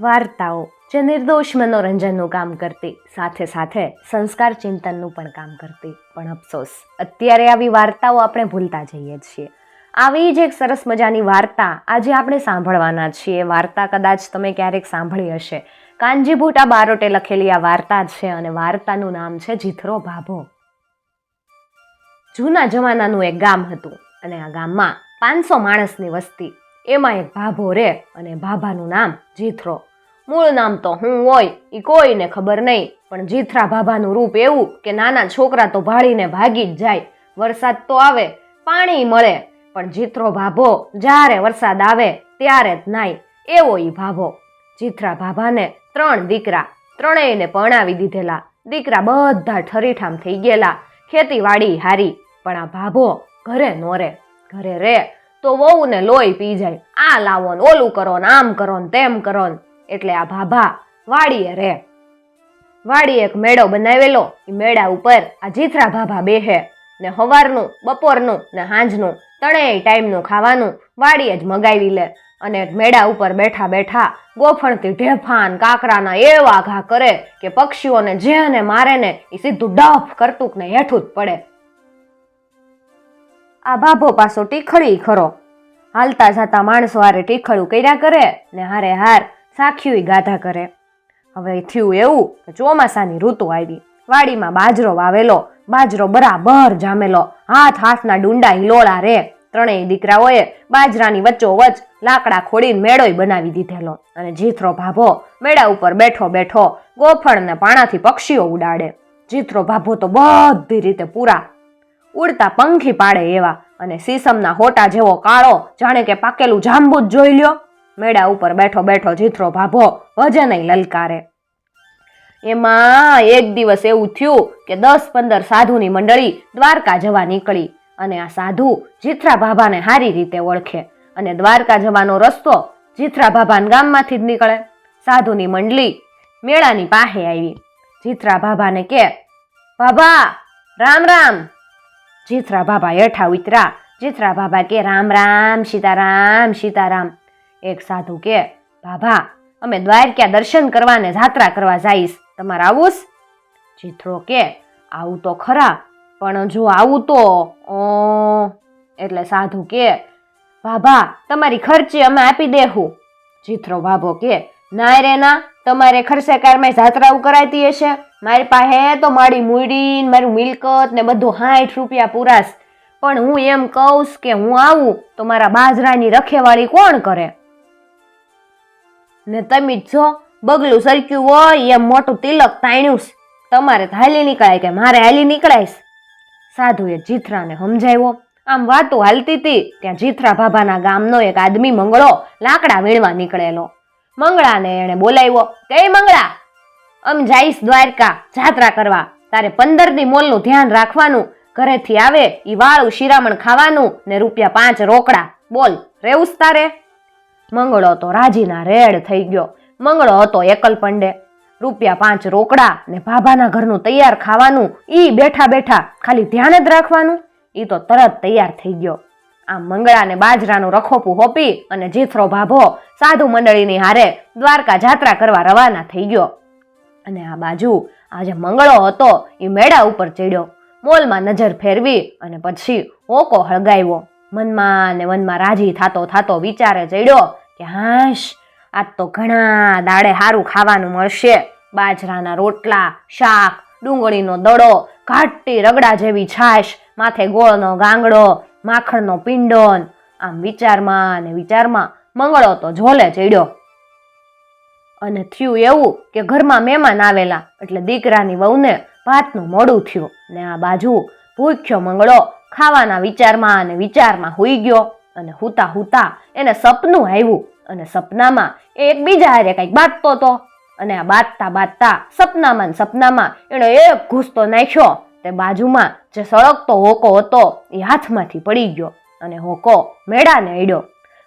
વાર્તાઓ, જે નિર્દોષ મનોરંજનનું કામ કરતી, સાથે સાથે સંસ્કાર ચિંતનનું પણ કામ કરતી. પણ અફસોસ, અત્યારે આવી વાર્તાઓ આપણે ભૂલતા જઈએ છીએ. આવી જ એક સરસ મજાની વાર્તા આજે આપણે સાંભળવાના છીએ. વાર્તા કદાચ તમે ક્યારેક સાંભળી હશે. કાંજીભૂટા બારોટે લખેલી આ વાર્તા છે અને વાર્તાનું નામ છે જીથરો ભાભો. જૂના જમાનાનું એક ગામ હતું અને આ ગામમાં પાંચસો માણસની વસ્તી એમાં એક ભાભો રે અને ભાભાનું નામ જીથરો. મૂળ નામ તો હું હોય એ કોઈને ખબર નહીં, પણ જીથરા ભાભાનું રૂપ એવું કે નાના છોકરા તો ભાળીને ભાગી જ જાય. વરસાદ તો આવે, પાણી મળે, પણ જીથરો ભાભો જ્યારે વરસાદ આવે ત્યારે જ નાય. એવો ઈ ભાભો. જીથરા ભાભાને ત્રણ દીકરા, ત્રણેયને પરણાવી દીધેલા. દીકરા બધા ઠરીઠામ થઈ ગયેલા. ખેતીવાડી હારી, પણ આ ભાભો ઘરે નો રે. ઘરે રે તો વહુને લોહી પી જાય. આ લાવો ને ઓલું કરો ને આમ કરો ને તેમ કરો ને એટલે આ ભાભા વાડીએ રે. વાડીએ એક મેળો બનાવેલો. એ મેળા ઉપર આ જીથરા ભાભા બેહે ને હવારનું, બપોરનું ને સાંજનું ત્રણેય ટાઈમનું ખાવાનું વાડીએ જ મગાવી લે. અને મેળા ઉપર બેઠા બેઠા ગોફણથી ઢેફાન, કાકરાના એવા ઘા કરે કે પક્ષીઓને જેને મારે ને એ સીધું ડફ કરતું ને હેઠું જ પડે. આ ભાભો પાછો ટીખળી ખરો. હાલતા જતા માણસો હારે ટીખળું કર્યા કરે ને હારે હાર સાખ્યું ગાધા કરે. હવે થયું એવું કે ચોમાસાની ઋતુ આવી. વાડીમાં બાજરો વાવેલો, બાજરો બરાબર જામેલો, હાથ હાથના ડુંડા હિલોળા રે. ત્રણેય દીકરાઓએ બાજરાની વચ્ચોવચ લાકડા ખોડીને મેળોય બનાવી દીધેલો. અને જીથરો ભાભો મેળા ઉપર બેઠો બેઠો ગોફળને પાણાથી પક્ષીઓ ઉડાડે. જીથરો ભાભો તો બધી રીતે પૂરા. ઉડતા પંખી પાડે એવા. અને સીસમના હોટા જેવો કાળો, જાણે કે પાકેલું જાંબુ જ જોઈ લ્યો. મેળા ઉપર બેઠો બેઠો જીથરો ભાભો વજે નહીં લલકારે. એમાં એક દિવસ એવું થયું કે દસ પંદર સાધુની મંડળી દ્વારકા જવા નીકળી અને આ સાધુ જીથરા ભાભાને સારી રીતે ઓળખે અને દ્વારકા જવાનો રસ્તો જીથરા ભાભાના ગામમાંથી જ નીકળે. સાધુની મંડળી મેળાની પાસે આવી. જીથરા ભાભાને કે, ભાભા, રામ રામ. જીથરા બાબા હેઠા ઉતરા જીથરા બાબા કે રામ રામ સીતારામ સીતારામ એક સાધુ કે ભાભા અમે દ્વારકા દર્શન કરવા ને જાત્રા કરવા જઈશ? તમારે આવું ચિત્રો કે, આવું તો ખરા, પણ જો આવું તો એટલે સાધુ કે ભાભા તમારી ખર્ચી અમે આપી દેહું. ચિત્રો બાબો કે ના રે ના, તમારે ખર્ચે કારમાં જાત્રાઓ કરાતી હશે. મારી પાસે તો મારી મૂડી મારું મિલકત ને બધું સાઠ રૂપિયા પૂરાશ. પણ હું એમ કહું કે હું આવું તો મારા બાજરાની રખેવાળી કોણ કરે? ને તમે જ બગલું સરક્યું હોય, એમ મોટું તિલક તાણ્યું તમારે હાલી નીકળાય કે મારે હાલી નીકળાય સાધુએ જીથરાને સમજાવ્યો. આમ વાતો હાલતી હતી ત્યાં જીથરા ભાભાના ગામનો એક આદમી મંગળો લાકડા વીણવા નીકળેલો. મંગળાને એણે બોલાવ્યો, કે મંગળા, આમ જઈશ દ્વારકા જાત્રા કરવા. તારે પંદર દી મોલનું ધ્યાન રાખવાનું. ઘરેથી આવે, ઈ વાળું શિરામણ ખાવાનું ને રૂપિયા પાંચ રોકડા. બોલ રેવું તારે? મંગળો તો રાજીના રેડ થઈ ગયો. મંગળો હતો એકલ પંડે. રૂપિયા પાંચ રોકડા ને ભાભાના ઘરનું તૈયાર ખાવાનું, ઈ બેઠા બેઠા ખાલી ધ્યાન જ રાખવાનું. ઈ તો તરત તૈયાર થઈ ગયો. આમ મંગળાને બાજરાનું રખોપું હોપી અને જીથરો ભાભો સાધુ મંડળીની હારે દ્વારકા જાત્રા કરવા રવાના થઈ ગયો. અને આ બાજુ આજે મંગળો હતો એ મેળા ઉપર ચડ્યો. મોલમાં નજર ફેરવી અને પછી ઓકો હળગાવ્યો. મનમાં ને મનમાં રાજી થાતો થાતો વિચારે ચડ્યો કે હાશ, આજ તો ઘણા દાડે સારું ખાવાનું મળશે. બાજરાના રોટલા, શાક, ડુંગળીનો દડો, ઘાટી રગડા જેવી છાશ, માથે ગોળનો ગાંગડો માખણનો પિંડોન. આમ વિચારમાં અને વિચારમાં મંગળો તો ઝોલે ચડ્યો. અને થયું એવું કે ઘરમાં મહેમાન આવેલા, એટલે દીકરાની વહુને ભાતનું મોડું થયું ને આ બાજુ ભૂખ્યો મંગળો ખાવાના વિચારમાં અને વિચારમાં હુઈ ગયો અને હુતા હુતા એને સપનું આવ્યું અને સપનામાં એ એકબીજા હારે કંઈક બાંધતો હતો અને આ બાંધતા બાંધતા સપનામાં ને સપનામાં એણે એક ઘૂસતો નાખ્યો. તે બાજુમાં જે સળગતો હોકો હતો, એ હાથમાંથી પડી ગયો અને હોકો મેળાને અડ્યો.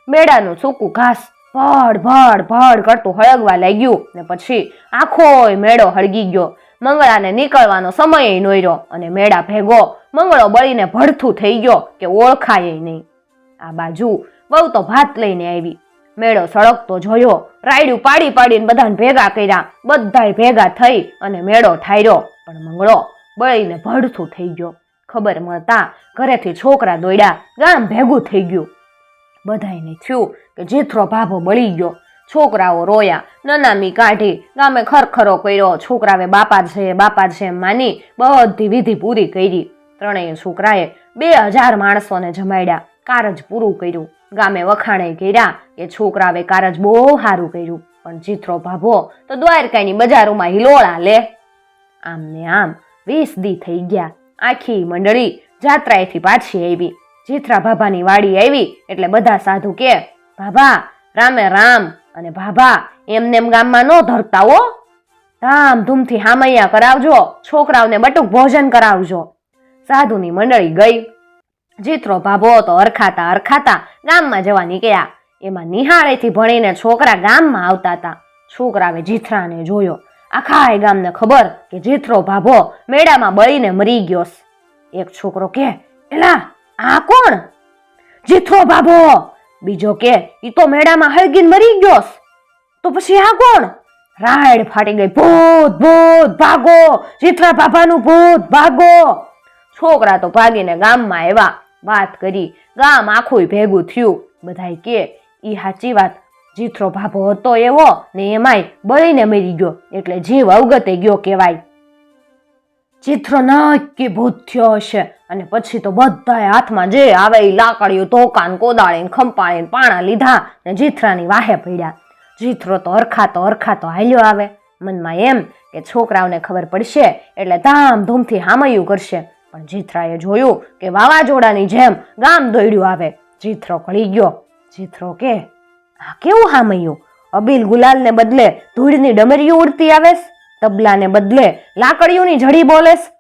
મેળાનું સૂકું ઘાસ ભડ ભડ ભડ કરતું હળગવા લાગ્યું ને પછી આખોય મેળો હળગી ગયો. મંગળાને નીકળવાનો સમય નોર્યો અને મેળા ભેગો. મંગળો બળીને ભડથું થઈ ગયો કે ઓળખાય નહીં. આ બાજુ બહુ તો ભાત લઈને આવી. મેળો સળગતો જોયો. રાયડું પાડી પાડીને બધાને ભેગા કર્યા. બધાય ભેગા થઈ અને મેળો ઠાર્યો પણ મંગળો બળીને ભડથું થઈ ગયો. ખબર મળતા ઘરેથી છોકરા દોડ્યા ગામ ભેગું થઈ ગયું. બધાયને થયું કે જેથરો ભાભો બળી ગયો. છોકરાઓ રોયા, નનામી કાઢી, ગામે ખરખરો કર્યો છોકરાએ બાપા છે બાપા છે માની બધી વિધિ પૂરી કરી. ત્રણેય છોકરાએ બે હજાર માણસોને જમાડ્યા કારજ પૂરું કર્યું. ગામે વખાણે કર્યા કે છોકરાએ કારજ બહુ સારું કર્યું. પણ ચિત્રો ભાભો તો દ્વારકાની બજારોમાં હિલોળા લે. આમ ને આમ વીસ દી થઈ ગયા. આખી મંડળી જાત્રાએથી પાછી આવી. જીથરા ભાભાની વાડી આવી, એટલે બધા સાધુ કે ભાભા રામે રામ અને ભાભા એમને એમ ગામમાં ન ધરતા હો. ધામધૂમથી હામૈયા કરાવજો, છોકરાઓને બટુક ભોજન કરાવજો. સાધુની મંડળી ગઈ. જીત્રો ભાભો તો અરખાતા અરખાતા ગામમાં જવા નીકળ્યા. એમાં નિહાળેથી ભણીને છોકરા ગામમાં આવતા હતા. છોકરાએ જીથરાને જોયો. આખા એ ગામને ખબર કે જીથરો ભાભો મેળામાં બળીને મરી ગયો એક છોકરો કે, એલા, આ કોણ? જીથરો ભાભો! બીજો કે, ઈ તો મેળામાં હળગીને મરી ગયો તો પછી આ કોણ? રાડ ફાટી ગઈ. ભૂત ભૂત, ભાગો! જીથરા ભાભાનું ભૂત, ભાગો! છોકરા તો ભાગીને ગામમાં આવ્યા. વાત કરી. ગામ આખું ભેગું થયું. બધાય કે, ઈ સાચી વાત. જીથરો ભાભો હતો એવો ને એમાંય બળીને મરી ગયો. એટલે જીવ અવગતે ગયો કહેવાય. ચિત્રો નક્કી ભૂત થયો હશે અને પછી તો બધાએ હાથમાં જે આવે એ લાકડીઓ ધોકાન, કોદાળીને, ખંપાળીને પાણા લીધા ને જીથરાની વાહે પડ્યા. જીથરો તો હરખાતો હરખાતો હાલ્યો આવે. મનમાં એમ કે છોકરાઓને ખબર પડશે એટલે ધામધૂમથી હામયું કરશે. પણ જીથરાએ જોયું કે વાવાઝોડાની જેમ ગામ દોડ્યું આવે. જીથરો કળી ગયો. જીથરો કે કેવું હામયું? અબીલ ગુલાલને બદલે ધૂળની ડમરીઓ ઉડતી આવેસ તબલાને બદલે લાકડીઓની જડી બોલેસ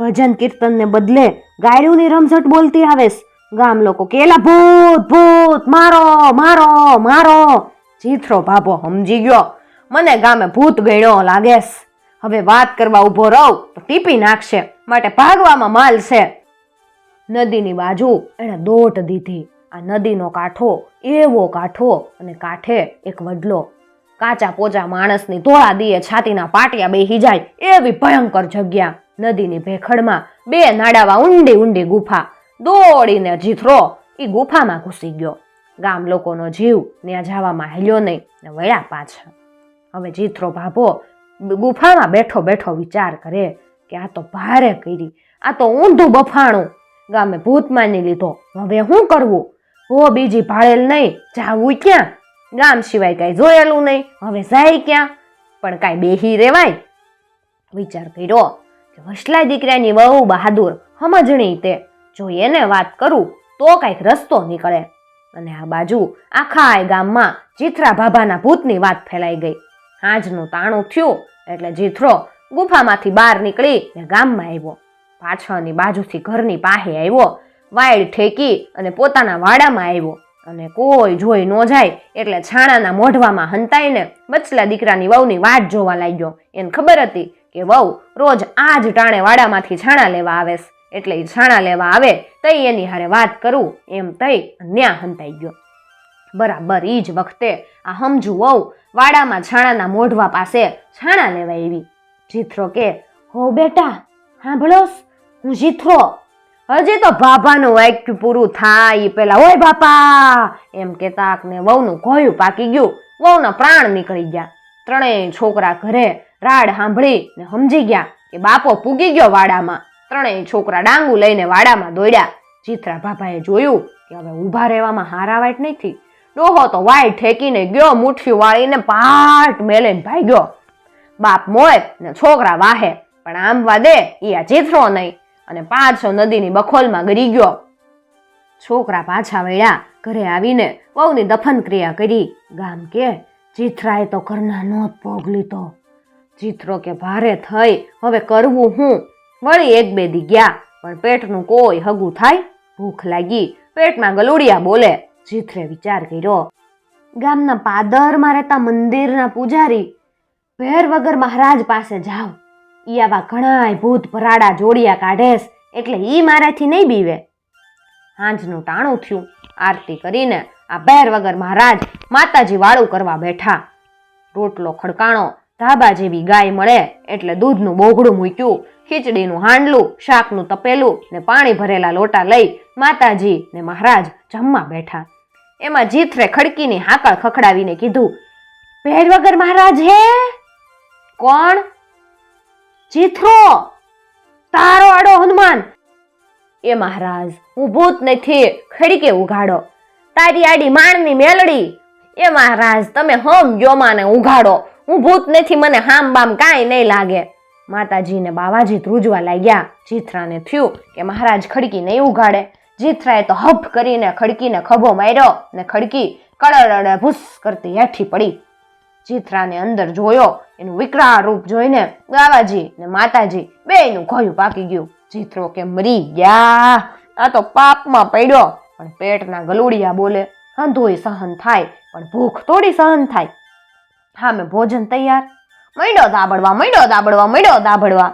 ભજન કીર્તનને બદલે ગાયડીઓની રમઝટ બોલતી આવેસ ગામ લોકો કેલા, ભૂત ભૂત, મારો મારો મારો. જીથરો ભાભો સમજી ગયો. મને ગામે ભૂત ગણ્યો લાગેસ હવે વાત કરવા ઊભો રહું, તો ટીપી નાખશે. માટે ભાગવામાં માલ છે. નદીની બાજુ એણે દોટ દીધી. આ નદીનો કાંઠો, એવો કાંઠો અને કાંઠે એક વડલો. કાચા પોચા માણસની ધોળા દીએ છાતીના પાટિયા બેહી જાય એવી ભયંકર જગ્યા. નદીની ભેખડમાં બે નાડાવા ઊંડી ઊંડી ગુફા. દોડીને જીથરો એ ગુફામાં ઘૂસી ગયો. ગામ લોકોનો જીવ ત્યાં જવામાં હેલ્યો નહીં ને વળ્યા પાછા. હવે જીથરો ભાભો ગુફામાં બેઠો બેઠો વિચાર કરે કે આ તો ભારે કરી, આ તો ઊંધું બફાણું. ગામે ભૂત માની લીધો. હવે શું કરવું? હો બીજી ભાળેલ નહીં, જાવું ક્યાં? ગામ સિવાય કાંઈ જોયેલું નહીં, હવે જાય ક્યાં? પણ કાંઈ બેહી રેવાય? વિચાર કર્યો કે વસલા દીકરાની બહુ બહાદુર, સમજણી તે. જો એને વાત કરું, તો કાંઈક રસ્તો નીકળે. અને આ બાજુ આખા ગામમાં જીથરા ભાભાના ભૂતની વાત ફેલાઈ ગઈ. આજનું તાણું થયું, એટલે જીથરો ગુફામાંથી બહાર નીકળી ને ગામમાં આવ્યો. પાછળની બાજુથી ઘરની પાસે આવ્યો. વાયડ ઠેકી અને પોતાના વાડામાં આવ્યો. અને કોઈ જોઈ ન જાય એટલે છાણાના મોઢવામાં હંતાઈને બચલા દીકરાની વહુની વાટ જોવા લાગ્યો. એને ખબર હતી કે વહુ રોજ આ જ ટાણે વાડામાંથી છાણા લેવા આવે એટલે એ છાણા લેવા આવે તઈ એની હારે વાત કરું એમ તઈ ન્યા હંતાઈ ગયો. બરાબર એ જ વખતે આ સમજુ વહુ વાડામાં છાણાના મોઢવા પાસે છાણા લેવા આવી. જીથરો કે, હો બેટા, સાંભળોસ, હું જીથરો હજી તો ભાભાનું વાક્ય પૂરું થાય પેલા ઓય બાપા! એમ કેતા ને વહુનું ઘોયું પાકી ગયું. વહુના પ્રાણ નીકળી ગયા. ત્રણેય છોકરા ઘરે રાડ સાંભળી ને સમજી ગયા કે બાપો પૂગી ગયો વાડામાં. ત્રણેય છોકરા ડાંગુ લઈને વાડામાં દોડ્યા. ચિત્રા બાપાએ જોયું કે હવે ઊભા રહેવામાં હારા વાટ નથી ડોહો તો વાય ઠેકીને ગયો, મુઠ્ઠી વાળીને પાટ મેલે ભાગ્યો. બાપ મોય ને છોકરા વાહે, પણ આમ વાદે એ આ ચિત્રો નહીં. અને પાછો નદીની બખોલમાં ગરી ગયો. છોકરા પાછા વળ્યા, ઘરે આવીને વહુની દફન ક્રિયા કરી. ગામ કે ચિત્રાએ તો ઘરના નોત ભોગ લીધો. ચિત્રો કે ભારે થઈ, હવે કરવું હું? વળી એક બે દી ગયા, પણ પેટનું કોઈ હગું થાય? ભૂખ લાગી, પેટમાં ગલુડિયા બોલે. ચિત્રે વિચાર કર્યો, ગામના પાદરમાં રહેતા મંદિરના પૂજારી. ભેર વગર મહારાજ પાસે જાવ. ઈ આવા ઘણાય ભૂત ભરાડા જોડિયા કાઢેસ એટલે ઈ મારાથી નહીં બીવે. હાંજનું ટાણું થયું. આરતી કરીને આ પહેર વગર મહારાજ માતાજી વાળું કરવા બેઠા. રોટલો ખડકાણો, ધાબા જેવી ગાય મળે એટલે દૂધનું બોઘડું મૂક્યું, ખીચડીનું હાંડલું, શાકનું તપેલું ને પાણી ભરેલા લોટા લઈ માતાજી ને મહારાજ જમવા બેઠા. એમાં જીથરે ખડકીની હાકળ ખખડાવીને કીધું પહેર વગર મહારાજ હે? કોણ? જીથરો, તારો આડો હનુમાન. એ મહારાજ હું ભૂત નથી, ખડીકે ઉઘાડો. તારી આડી માણની મેલડી. એ મહારાજ, તમે હમ જોમાને ઉઘાડો. હું ભૂત નથી, મને હામ બામ કાંઈ નહીં લાગે. માતાજી ને બાવાજી ધ્રુજવા લાગ્યા. જીથરાને થયું કે મહારાજ ખડકી નહીં ઉઘાડે. જીથરાએ તો હફ કરીને ખડકીને ખભો માર્યો ને ખડકી કડડ ભૂસ કરતી હેઠી પડી. જીથરાને અંદર જોયો એનું વિકરાળ રૂપ જોઈને બાવાજી ને માતાજી બેયનું ઘયું પાકી ગયું. ચિત્રો કે મરી ગયા. આ તો પાપમાં પડ્યો. પણ પેટના ગલુડિયા બોલે અંધોય સહન થાય, પણ ભૂખ થોડી સહન થાય. હા મેં ભોજન તૈયાર. મંડ્યો દાબડવા મંડ્યો દાબડવા મંડ્યો દાબડવા.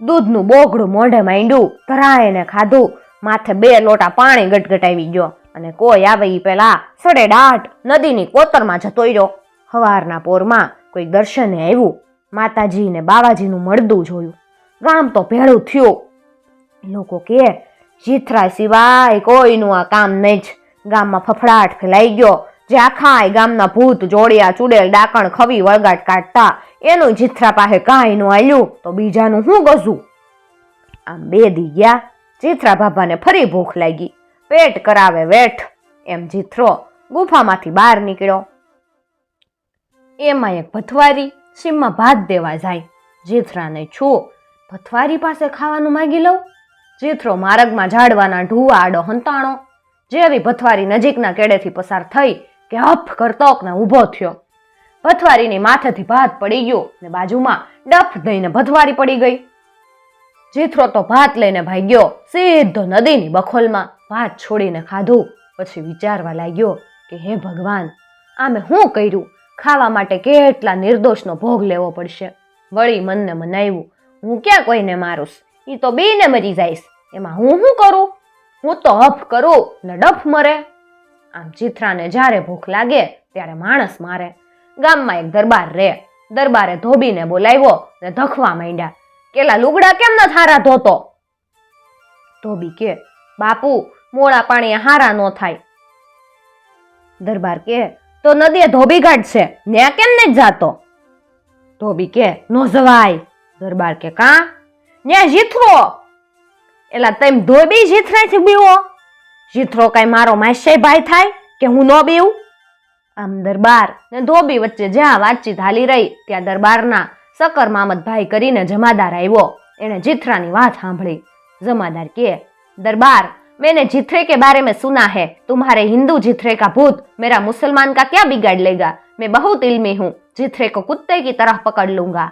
દૂધનું બોગડું મોઢે માંડ્યું. ધરાયને ખાધું. માથે બે લોટા પાણી ગટગટાવી ગયો. અને કોઈ આવે ઈ પેલા સડે દાટ નદીની કોતરમાં જતો રહ્યો. હવારના પોરમાં કોઈ દર્શને આવ્યું. માતાજી ને બાવાજીનું મળદું જોયું. ગામ તો ભેળું થયું. લોકો કે જીથરા સિવાય કોઈનું આ કામ નહીં જ. ગામમાં ફફડાટ ફેલાઈ ગયો. જે આખા ગામના ભૂત, જોડિયા, ચુડેલ, ડાકણ, ખવી, વળગાટ કાઢતા એનું જીથરા પાસે કાંઈ નું આલ્યું, તો બીજાનું શું ગઝું? આમ બે દી ગયા. જીથરા બાબાને ફરી ભૂખ લાગી. પેટ કરાવે વેઠ. એમ જીથરો ગુફામાંથી બહાર નીકળ્યો. એમાં એક ભથવારી સીમમાં ભાત દેવા જાય. જેથરાને છો ભથવારી પાસે ખાવાનું માગી લઉં? જેથરો માર્ગમાં ઝાડવાના ઢૂવા આડો હંતાણો. જેવી ભથવારી નજીકના કેડેથી પસાર થઈ કે હફ કરતોકને ઊભો થયો. ભથવારીની માથેથી ભાત પડી ગયો ને બાજુમાં ડફ દઈને ભથવારી પડી ગઈ. જેથરો તો ભાત લઈને ભાગ્યો સીધો નદીની બખોલમાં. ભાત છોડીને ખાધું. પછી વિચારવા લાગ્યો કે હે ભગવાન, આમે શું કર્યું? ખાવા માટે કેટલા નિર્દોષનો ભોગ લેવો પડશે? વળી મનને મનાવ્યું હું ક્યાં કોઈને મારુસ એ તો બેને મરી જાઈશ એમાં હું શું કરું? હું તો હફ કરું ને ડફ મરે. આમ ચિત્રાને જ્યારે ભૂખ લાગે ત્યારે માણસ મારે. ગામમાં એક દરબાર રે. દરબારે ધોબીને બોલાવ્યો ને ધખવા માંડ્યા. કેલા લુગડા કેમ ન થારા ધોતો? ધોબી કે, બાપુ, મોડા પાણી હારા ન થાય. દરબાર કે તો નદીએ ધોબી ઘાટ છે. ન્યા કેમ ને જાતો? ધોબી કે, નો જવાય. દરબાર કે, કા? ન્યા જીથરો. એલા તેમ ધોબી જીથરાથી બીવો. જીથરો કાંઈ મારો માસે ભાઈ થાય કે હું ન બીવું? આમ દરબાર ને ધોબી વચ્ચે જ્યાં વાતચીત હાલી રહી, ત્યાં દરબારના સકર મામદભાઈ કરીને જમાદાર આવ્યો. એણે જીથરાની વાત સાંભળી. જમાદાર કે, દરબાર मैंने जिथरे के बारे में सुना है तुम्हारे हिंदू जिथरे का भूत मेरा मुसलमान का क्या बिगाड़ लेगा मैं बहुत इल्मी हूँ जिथरे को कुत्ते की तरह पकड़ लूंगा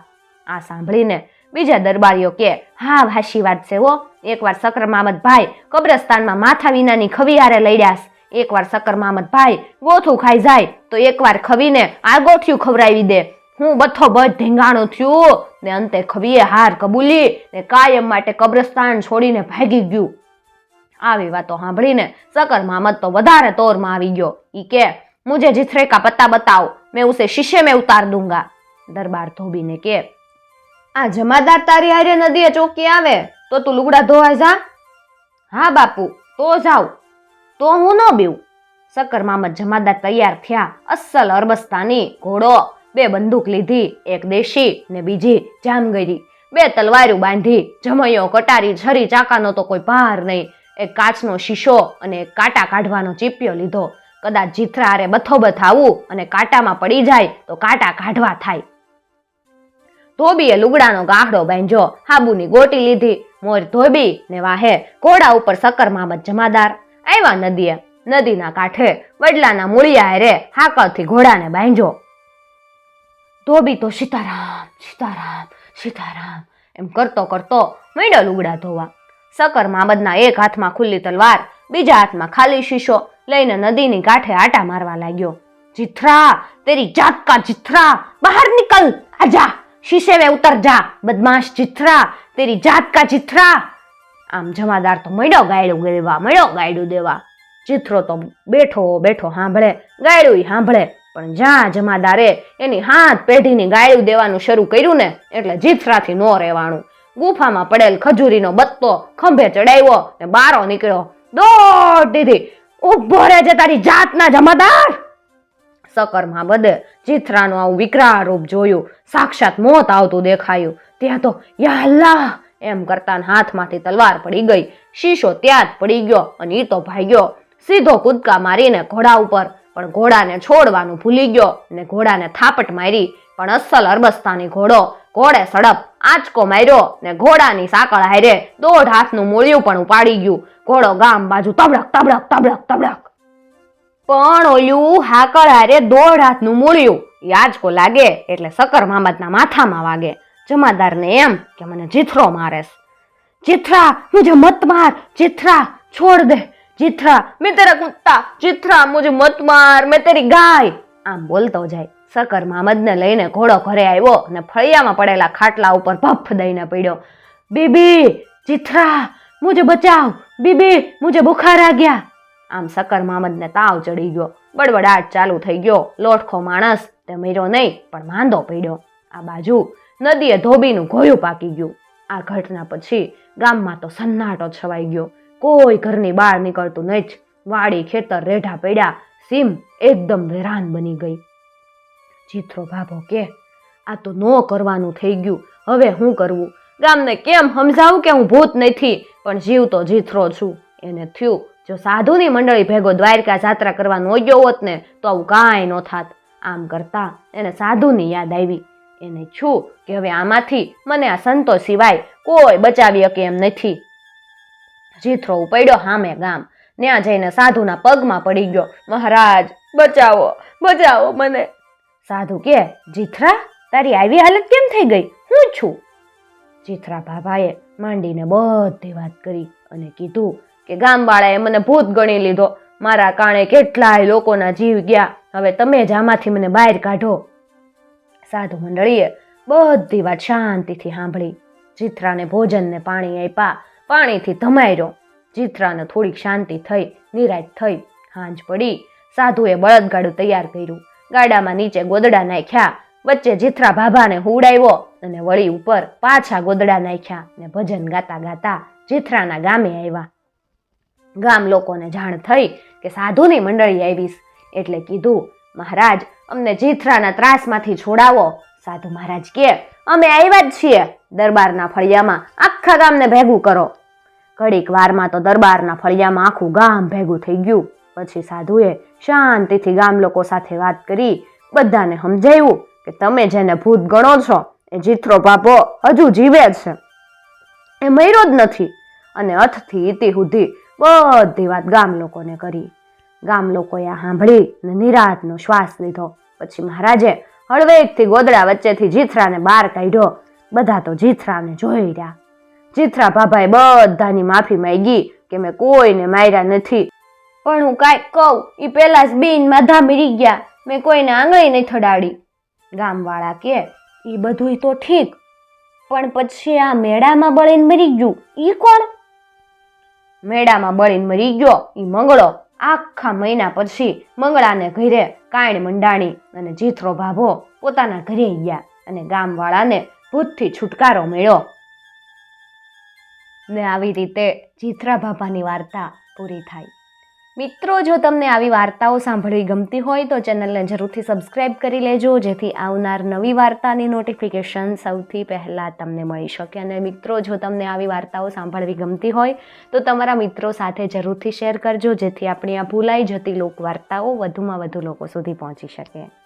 આ સાંભળીને બીજા દરબારીઓ કે હા ભાશી વાત છે હો એકવાર સકર મામદભાઈ કબ્રસ્તાનમાં માથા વિનાની ખવિયારે લડ્યાસ એકવાર સકર મામદભાઈ ગોથું ખાઈ જાય તો એકવાર ખવીને આ ગોઠિયું ખવડાવી દે હું બથો બધ ધીંગાણું થયું ને અંતે ખવીએ હાર કબૂલી ને કાયમ માટે કબ્રસ્તાન છોડીને ભાગી ગયું આવી વાતો સાંભળીને સકર મહમદ તો વધારે તોરમાં આવી ગયો. ઈ કે, મુજે જીથરે કા પત્તા બતાવો, મેં ઉસે શિષ્ય મેં ઉતાર દુંગા. દરબાર ધોબીને કે, આ જમાદાર તારી હારે નદીએ ચોકી આવે, તો તું લુગડા ધોવા જા. હા બાપુ, તો જાઉં. તો હું ન બીવું. સક્કર મામદ જમાદાર તૈયાર થયા. અસલ અરબસ્તાની ઘોડો બે બંદૂક લીધી, એક દેશી ને બીજી જામગીરી. બે તલવારું બાંધી, જમૈયો, કટારી છરી ચાકાનો તો કોઈ ભાર નહીં. એક કાચનો શીશો અને કાંટા કાઢવાનો ચીપિયો લીધો. કદાચ જીથરા હારે બથોબથ આવું અને કાંટામાં પડી જાય તો કાંટા કાઢવા થાય. ધોબીએ લુગડાનો ગાહડો બાંધ્યો. હાબુની ગોટી લીધી. મોર ધોબી ને વાહે ઘોડા ઉપર સકર મામદ જમાદાર. આવ્યા નદીએ. નદીના કાંઠે વડલાના મૂળિયા રે હાકળથી ઘોડાને બાંધ્યો. ધોબી તો સીતારામ સીતારામ સીતારામ. એમ કરતો કરતો મેડો લુગડા ધોવા. સકર મામદના એક હાથમાં ખુલ્લી તલવાર, બીજા હાથમાં ખાલી શીશો લઈને નદીની કાંઠે આટા મારવા લાગ્યો. જીથરા, તેરી જાત કા જીથરા, બહાર નિકલ આજા શીશે મે ઉતર જા, બદમાશ જીથરા, તેરી જાત કા જીથરા. આમ જમાદાર તો મળ્યો ગાયડું દેવા મળ્યો ગાયડું દેવા. ચિત્રો તો બેઠો બેઠો સાંભળે ગાયડું સાંભળે પણ જ્યાં જમાદારે એની હાથ પેઢીની ગાયડું દેવાનું શરૂ કર્યું ને, એટલે જીથરાથી નો રહેવાનું. ગુફામાં પડેલ ખજૂરીનો બત્તો ખંભે ચડાવ્યો ને બારો નીકળ્યો. દોડ ઊભો રહેજે તારી જાતના જમાદાર. સકરમાં બધે ચિત્રાનું આવું વિકરાળ રૂપ જોયું. સાક્ષાત મોત આવતું દેખાયું. ત્યાં તો યા એમ કરતા હાથમાંથી તલવાર પડી ગઈ. શીશો ત્યાં જ પડી ગયો અને એ તો ભાગ્યો. સીધો કૂદકા મારીને ઘોડા ઉપર. પણ ઘોડાને છોડવાનું ભૂલી ગયો ને ઘોડાને થાપટ મારી. પણ અસલ અરબસ્તાની ઘોડો ઘોડે સડપ આંચકો માર્યો ને ઘોડાની સાંકળ હારે દોઢ હાથનું મૂળિયું પણ ઉપાડી ગયું. ઘોડો ગામ બાજુ તબડક તબડક તબડક તબડક. પણ ઓલું હાકળ હારે દોઢ હાથનું મૂળ્યું. યાજકો લાગે એટલે સકર મામદના માથામાં વાગે. જમાદારને એમ કે મને જીથરો મારેસ જીથરા, મુજે મત માર, જીથરા, છોડ દે. જીથરા, મેં તેરા કુત્તા જીથરા મુજે મત માર, મેં તેરી ગાય. આમ બોલતો જાય. સકર મામદને લઈને ઘોડો ઘરે આવ્યો અને ફળિયામાં પડેલા ખાટલા ઉપર ભફ દઈને પડ્યો. બીબી, ચિત્રા, મુજે બચાવ. બીબી, મુજે બુખાર આ ગયા. આમ સકર મામદને તાવ ચડી ગયો. બડબડાટ ચાલુ થઈ ગયો. લોટખો માણસ તે મર્યો નહીં, પણ માંદો પડ્યો. આ બાજુ નદીએ ધોબીનું ઘોયું પાકી ગયું. આ ઘટના પછી ગામમાં તો સન્નાટો છવાઈ ગયો. કોઈ ઘરની બહાર નીકળતું નહીં જ. વાડી ખેતર રેઢા પડ્યા. સીમ એકદમ વેરાન બની ગઈ. ચિત્રો ભાભો કે, આ તો નો કરવાનું થઈ ગયું. હવે હું કરવું? ગામને કેમ સમજાવું કે હું ભૂત નથી? પણ જીવ તો જીથરો છું. એને થયું, જો સાધુની મંડળી ભેગો દ્વારકા જાત્રા કરવાનો ગયો હોત ને, તો આવું કાંઈ નો થાત. આમ કરતા એને સાધુની યાદ આવી. એને છું કે હવે આમાંથી મને આ સંતો સિવાય કોઈ બચાવી શકે એમ નથી. જીથરો ઉપડ્યો હામે ગામ. ત્યાં જઈને સાધુના પગમાં પડી ગયો. મહારાજ, બચાવો બચાવો મને. સાધુ કે, જીથરા, તારી આવી હાલત કેમ થઈ ગઈ? હું છું. જીથરા ભાભાએ માંડીને બધી વાત કરી અને કીધું કે, ગામવાળાએ મને ભૂત ગણી લીધો. મારા કારણે કેટલાય લોકોના જીવ ગયા. હવે તમે જ આમાંથી મને બહાર કાઢો. સાધુ મંડળીએ બધી વાત શાંતિથી સાંભળી. ચિત્રાને ભોજનને પાણી આપ્યા. પાણીથી ધમાયરો. ચિત્રાને થોડીક શાંતિ થઈ, નિરાશ થઈ, હાંજ પડી. સાધુએ બળદગાડું તૈયાર કર્યું. ગાડામાં નીચે ગોદડા નાખ્યા, વચ્ચે જીથરા ભાભાને હુડાવ્યો અને વળી ઉપર પાછા ગોદડા નાખ્યા ને ભજન ગાતા ગાતા જીથરાના ગામે આવ્યા. ગામ લોકોને જાણ થઈ કે સાધુની મંડળી આવીશ એટલે કીધું, મહારાજ, અમને જીથરાના ત્રાસમાંથી છોડાવો. સાધુ મહારાજ કે, અમે આવ્યા જ છીએ. દરબારના ફળિયામાં આખા ગામને ભેગું કરો. ઘડીક વારમાં તો દરબારના ફળિયામાં આખું ગામ ભેગું થઈ ગયું. પછી સાધુએ શાંતિથી ગામ લોકો સાથે વાત કરી, બધાને સમજાવ્યું કે તમે જેને ભૂત ગણો છો, એ જીથરો પાપો હજુ જીવે જ છે. એ મર્યો જ નથી અને અથથી ઇતિ સુધી બધી વાત ગામ લોકોને કરી. ગામ લોકોએ આ સાંભળી ને નિરાતનો શ્વાસ લીધો. પછી મહારાજે હળવેકથી ગોદડા વચ્ચેથી જીથરાને બહાર કાઢ્યો. બધા તો જીથરાને જોઈ રહ્યા. જીથરા ભાભાએ બધાની માફી માંગી કે મેં કોઈને માર્યા નથી. પણ હું કાંઈક કહું એ પહેલાં જ બેનમાં માધા મરી ગયા. મેં કોઈને આંગળી નહીં થડાડી. ગામવાળા કે એ બધુંય તો ઠીક. પણ પછી આ મેળામાં બળીને મરી ગયું. ઈ કોણ? મેળામાં બળીને મરી ગયો એ મંગળો. આખા મહિના પછી મંગળાને ઘરે કાયણ મંડાણી અને જીથરો ભાભો પોતાના ઘરે ગયા અને ગામવાળાને ભૂતથી છુટકારો મળ્યો. ને આવી રીતે જીથરા ભાભાની વાર્તા પૂરી થાય. મિત્રો, જો તમને આવી વાર્તાઓ સાંભળવી ગમતી હોય, તો ચેનલને જરૂરથી સબસ્ક્રાઈબ કરી લેજો, જેથી આવનાર નવી વાર્તાની નોટિફિકેશન સૌથી પહેલાં તમને મળી શકે. અને મિત્રો, જો તમને આવી વાર્તાઓ સાંભળવી ગમતી હોય, તો તમારા મિત્રો સાથે જરૂરથી શેર કરજો, જેથી આપણી આ ભૂલાઈ જતી લોકવાર્તાઓ વધુમાં વધુ લોકો સુધી પહોંચી શકે.